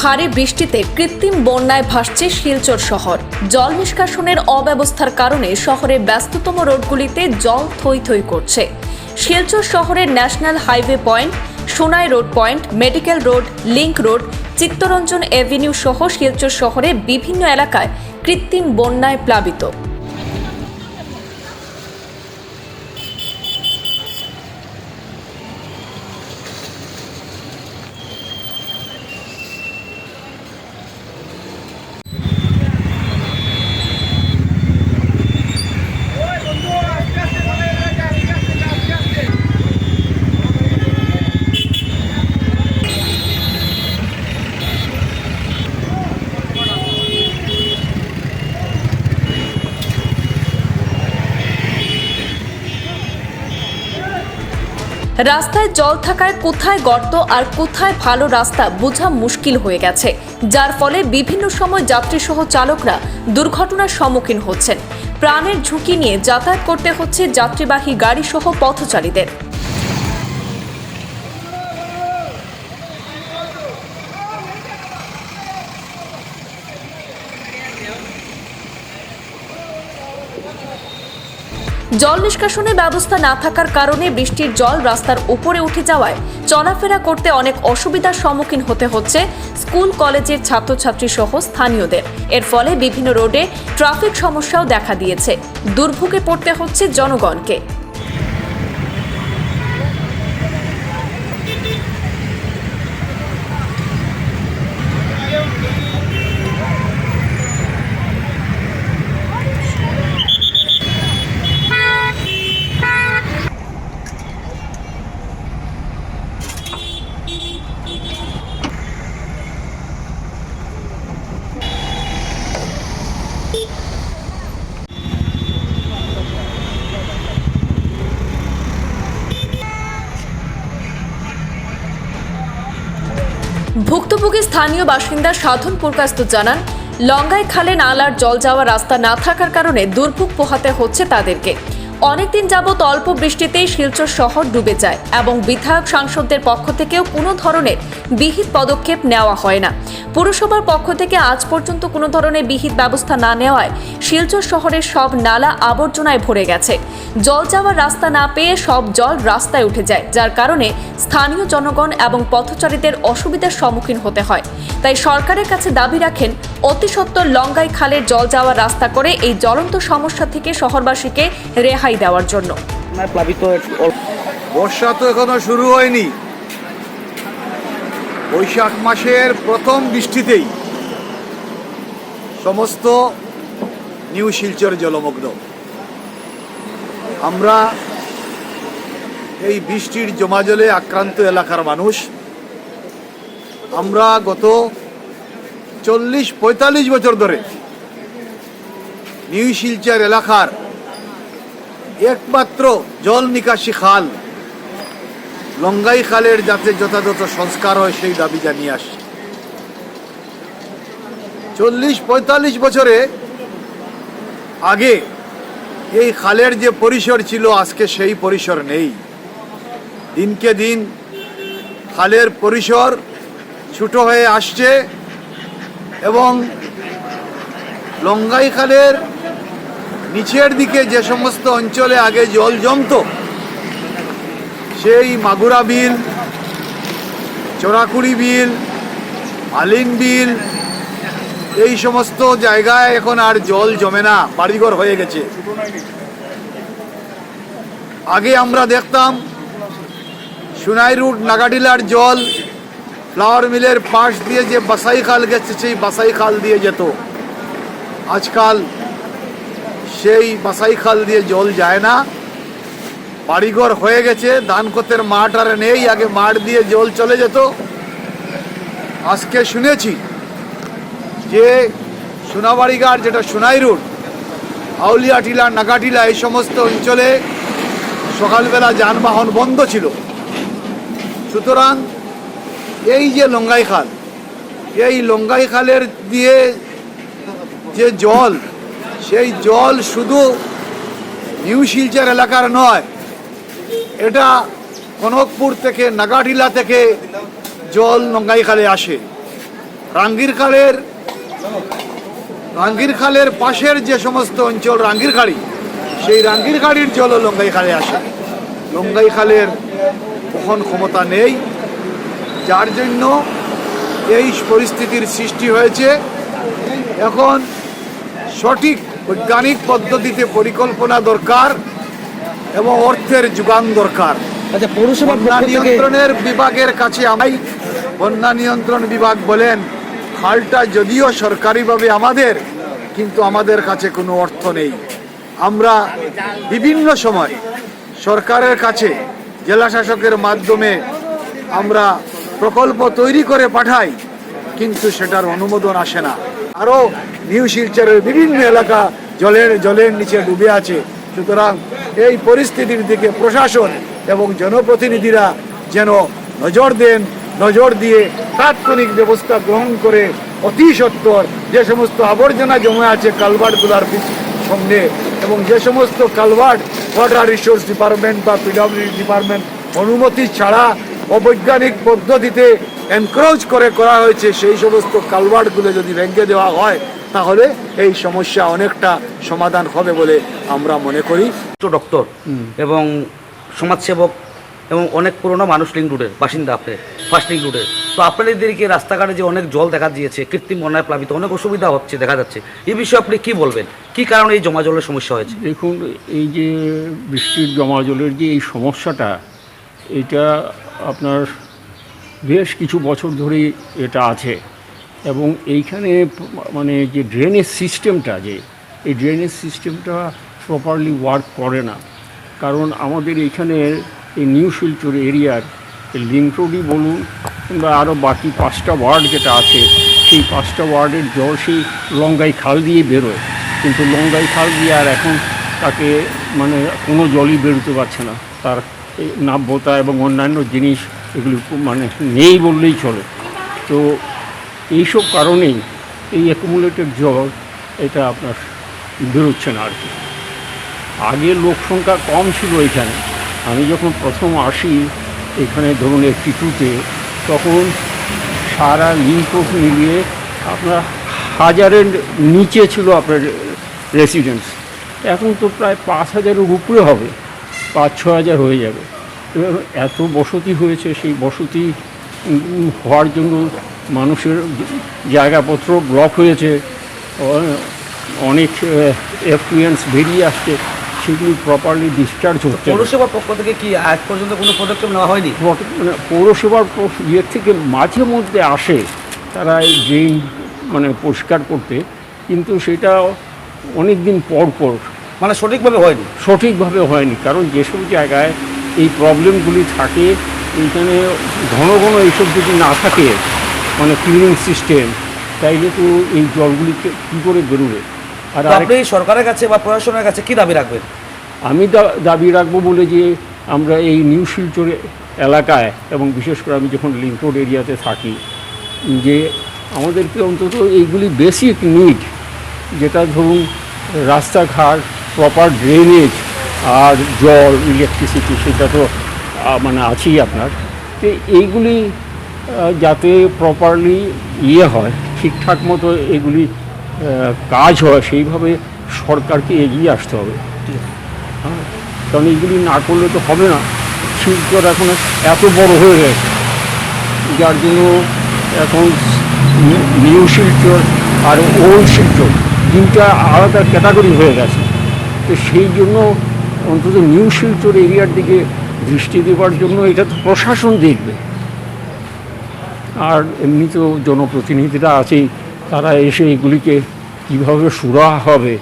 ভারী বৃষ্টিতে কৃত্রিম বন্যায় ভাসছে শিলচর শহর। জল নিষ্কাশনের অব্যবস্থার কারণে শহরের ব্যস্ততম রোডগুলিতে জল থই থই করছে। শিলচর শহরের national highway point, Sonai road point, medical road, link road, Chittaranjan avenue সহ শিলচর শহরে বিভিন্ন এলাকায় কৃত্রিম বন্যায় প্লাবিত। রাস্তায় জল থাকায় কোথায় গর্ত আর কোথায় ভালো রাস্তা বোঝা মুশকিল হয়ে গেছে। যার ফলে বিভিন্ন সময় যাত্রীসহ চালকরা দুর্ঘটনার সম্মুখীন হচ্ছেন। প্রাণের ঝুঁকি নিয়ে যাতায়াত করতে হচ্ছে যাত্রীবাহী গাড়িসহ পথচারীদের। জল নিষ্কাশনের ব্যবস্থা না থাকার কারণে বৃষ্টির জল রাস্তার উপরে উঠে যাওয়ায় চলাফেরা করতে অনেক অসুবিধার সম্মুখীন হতে হচ্ছে স্কুল, কলেজের ছাত্রছাত্রী সহ স্থানীয়দের। এর ফলে বিভিন্ন রোডে ট্রাফিক সমস্যাও দেখা দিয়েছে। দুর্ভোগে পড়তে হচ্ছে জনগণকে। ভুক্তভোগী স্থানীয় বাসিন্দা সাধন পুরকাস্ত জানান লঙ্গাই খালে নালার জল যাওয়া রাস্তা না থাকার কারণে দুর্ভোগ পোহাতে হচ্ছে তাদেরকে। অনেকদিন যাবৎ অল্প বৃষ্টিতেই শিলচর শহর ডুবে যায় এবং বিধায়ক সাংসদদের পক্ষ থেকেও কোনো ধরনের বিহিত পদক্ষেপ নেওয়া হয় না। পুরসভার পক্ষ থেকে আজ পর্যন্ত কোনো ধরনের বিহিত ব্যবস্থা না নেওয়ায় শিলচর শহরের সব নালা আবর্জনায় ভরে গেছে। জল যাওয়ার রাস্তা না পেয়ে সব জল রাস্তায় উঠে যায়, যার কারণে স্থানীয় জনগণ এবং পথচারীদের অসুবিধার সম্মুখীন হতে হয়। তাই সরকারের কাছে দাবি রাখেন অতি সত্বর লঙ্গাই খালের জল যাওয়ার রাস্তা করে এই জ্বলন্ত সমস্যা থেকে শহরবাসীকে রেহাই দেওয়ার জন্য। প্লাবিত বর্ষা তো এখনও শুরু হয়নি। বৈশাখ মাসের প্রথম বৃষ্টিতেই সমস্ত নিউ শিলচর জলমগ্ন। আমরা এই বৃষ্টির জমা জলে আক্রান্ত এলাকার মানুষ। আমরা গত চল্লিশ, পঁয়তাল্লিশ বছর ধরে নিউ শিলচর এলাকার একমাত্র জল নিকাশি খাল লঙ্গাই খালের যাতে যথাযথ সংস্কার হয় সেই দাবি জানিয়ে আসছে। চল্লিশ, পঁয়তাল্লিশ বছরে আগে এই খালের যে পরিসর ছিল, আজকে সেই পরিসর নেই। দিনকে দিন খালের পরিসর ছোট হয়ে আসছে এবং লঙ্গাই খালের নিচের দিকে যে সমস্ত অঞ্চলে আগে জল জমতো, সেই মাগুরা বিল, চোরাকুড়ি বিল আলিন বিল, এই সমস্ত জায়গায় এখন আর জল জমে না, বাড়িঘর হয়ে গেছে। আগে আমরা দেখতাম সুনাই রুট নাগাডিলার জল ফ্লাওয়ার মিলের পাশ দিয়ে যে বাসাই খাল গেছে, সেই বাসাই খাল দিয়ে যেত। আজকাল সেই বাসাই খাল দিয়ে জল যায় না। বাড়িঘর হয়ে গেছে, ধান ক্ষেতের মাঠ আর নেই, আগে মাঠ দিয়ে জল চলে যেত। আজকে শুনেছি যে সোনাবাড়িঘাট যেটা সোনাই রুট আউলিয়াটিলা নাগাটিলা এই সমস্ত অঞ্চলে সকালবেলা যানবাহন বন্ধ ছিল। সুতরাং এই যে লঙ্গাই খাল, এই লঙ্গাই খালের দিয়ে যে জল, সেই জল শুধু নিউ শিলচর এলাকার নয়, এটা কনকপুর থেকে নাগাডিলা থেকে জল নঙ্গাই খালে আসে। রাঙ্গির খালের রাঙ্গির খালের পাশের যে সমস্ত অঞ্চল রাঙ্গির খাড়ি, সেই রাঙ্গির খাড়ির জলও লঙ্গাই খালে আসে। লঙ্গাই খালের বহন ক্ষমতা নেই। যার জন্য এই পরিস্থিতির সৃষ্টি হয়েছে। এখন সঠিক বৈজ্ঞানিক পদ্ধতিতে পরিকল্পনা দরকার এবং অর্থের যোগান দরকার। আচ্ছা পৌরসভার বন্যা নিয়ন্ত্রণের বিভাগের কাছে আমি বন্যা নিয়ন্ত্রণ বিভাগ বলেন খালটা যদিও সরকারিভাবে আমাদের কিন্তু আমাদের কাছে কোনো অর্থ নেই। আমরা বিভিন্ন সময় সরকারের কাছে জেলা শাসকের মাধ্যমে আমরা প্রকল্প তৈরি করে পাঠাই, কিন্তু সেটার অনুমোদন আসে না। আরও নিউ শিলচরের বিভিন্ন এলাকা জলের জলের নিচে ডুবে আছে। সুতরাং এই পরিস্থিতির দিকে প্রশাসন এবং জনপ্রতিনিধিরা যেন নজর দেন, নজর দিয়ে তাৎক্ষণিক ব্যবস্থা গ্রহণ করে অতি সত্বর যে সমস্ত আবর্জনা জমে আছে কালভার্টগুলার সঙ্গে এবং যে সমস্ত কালভার্ট ওয়াটার রিসোর্স ডিপার্টমেন্ট বা পিডব্লিউডি ডিপার্টমেন্ট অনুমতি ছাড়া অবৈজ্ঞানিক পদ্ধতিতে এনক্রোচ করে করা হয়েছে সেই সমস্ত কালভার্টগুলো যদি ভেঙে দেওয়া হয় তাহলে এই সমস্যা অনেকটা সমাধান হবে বলে আমরা মনে করি। তো ডক্টর এবং সমাজসেবক এবং অনেক পুরনো মানুষ লিঙ্ক রুটের বাসিন্দা আপনি ফার্স্ট লিঙ্ক রুটের তো আপনাদেরকে রাস্তাঘাটে যে অনেক জল দেখা দিয়েছে কৃত্রিম বন্যায় প্লাবিত অনেক অসুবিধা হচ্ছে দেখা যাচ্ছে। এই বিষয়ে আপনি কি বলবেন? কি কারণে এই জমা জলের সমস্যা হয়েছে? দেখুন এই যে বৃষ্টির জমা জলের যে এই সমস্যাটা এটা আপনার বেশ কিছু বছর ধরেই এটা আছে। এবং এইখানে মানে যে ড্রেনেজ সিস্টেমটা যে, এই ড্রেনেজ সিস্টেমটা প্রপারলি ওয়ার্ক করে না। কারণ আমাদের এইখানে এই নিউ শিলচর এরিয়ার লিঙ্ক রোডই বলুন কিংবা আরও বাকি পাঁচটা ওয়ার্ড যেটা আছে, সেই পাঁচটা ওয়ার্ডের জল সেই লঙ্গাই খাল দিয়ে বেরোয়। কিন্তু লঙ্গাই খাল দিয়ে আর এখন তাকে মানে কোনো জলই বেরোতে পারছে না। তার নাব্যতা এবং অন্যান্য জিনিস এগুলি মানে নেই বললেই চলে। তো এইসব কারণেই এই অ্যাকুমুলেটেড জল এটা আপনার বেরোচ্ছে না আর কি। আগে লোক সংখ্যা কম ছিল এখানে। আমি যখন প্রথম আসি এখানে ধরুন একটি টুতে তখন সারা লিঙ্কোট মিলিয়ে আপনার হাজারের নিচে ছিল আপনার রেসিডেন্স এখন তো প্রায় পাঁচ হাজারের উপরে হবে। পাঁচ ছ হাজার হয়ে যাবে। এবার এত বসতি হয়েছে সেই বসতি হওয়ার জন্য মানুষের জায়গাপত্র ব্লক হয়েছে। অনেক এফলুয়েন্স বেরিয়ে আসছে সেগুলি প্রপারলি ডিসচার্জ হচ্ছে পৌরসভার পক্ষ থেকে কি আজ পর্যন্ত কোনো পদক্ষেপ নেওয়া হয়নি? মানে পৌরসভার ইয়ের থেকে মাঝে মধ্যে আসে তারা এই ড্রেন মানে পরিষ্কার করতে কিন্তু সেটা অনেক দিন পর পর মানে সঠিকভাবে হয়নি? সঠিকভাবে হয়নি কারণ যেসব জায়গায় এই প্রবলেমগুলি থাকে এইখানে ঘন ঘন এইসব যদি না থাকে মানে ক্লিনিং সিস্টেম তাইলে তো এই জলগুলিকে কী করে বেরোবে? আর আপনি সরকারের কাছে বা প্রশাসনের কাছে কি দাবি রাখবেন? আমি দাবি রাখব বলে যে আমরা এই নিউ শিলচর এলাকায় এবং বিশেষ করে আমি যখন লিঙ্ক রোড এরিয়াতে থাকি যে আমাদেরকে অন্তত এইগুলি বেসিক নিড যেটা ধরুন রাস্তাঘাট প্রপার ড্রেনেজ আর জল ইলেকট্রিসিটি সেটা তো মানে আছেই আপনার। তো এইগুলি যাতে প্রপারলি ইয়ে হয়, ঠিকঠাক মতো এগুলি কাজ হয়, সেইভাবে সরকারকে এগিয়ে আসতে হবে। হ্যাঁ কারণ এইগুলি না করলে তো হবে না। শিলচর এখন এত বড় হয়ে গেছে। যার জন্য এখন নিউ শিলচর আর ওল্ড শিলচর, তিনটা আলাদা ক্যাটাগরি হয়ে গেছে। তো সেই জন্য অন্তত নিউ শিলচর এরিয়ার দিকে দৃষ্টি দেওয়ার জন্য এটা তো প্রশাসন দেখবে। আর এমনি তো জনপ্রতিনিধিরা আছেই, তারা এসে এগুলিকে কীভাবে সুরা হবে